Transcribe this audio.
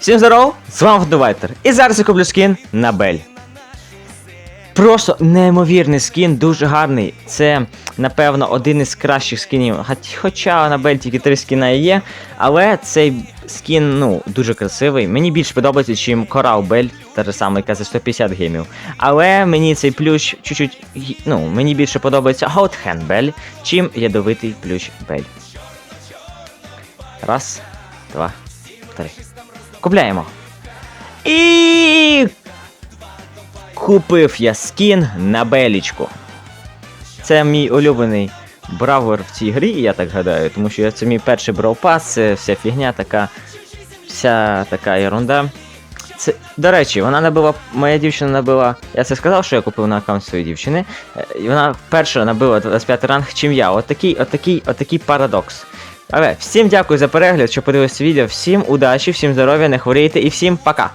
Всім здоров, з вами Фотовайтер. І зараз я куплю скін на Бель. Просто неймовірний скін, дуже гарний. Це, напевно, один із кращих скінів. Хоча на Бель тільки три скіна є, але цей скін, ну, дуже красивий. Мені більше подобається, чим Корал Бель, та ж саме, яка за 150 гемів. Але мені цей плющ чуть-чуть, ну, мені більше подобається Гоутхен Бель, чим ядовитий плющ Бель. Раз, два, три. Купляємо. І купив я скін на белічку. Це мій улюблений бравер в цій грі, я так гадаю, тому що це мій перший бравпас, це вся фігня така. Вся така ерунда. Це, до речі, вона набила. Моя дівчина набила. Я це сказав, що я купив на аккаунт своєї дівчини. Е, І вона перша набила 25 ранг, чим я. Отакий, отакий, отакий парадокс. Але всім дякую за перегляд, що подивилися відео. Всім удачі, всім здоров'я, не хворійте і всім пока!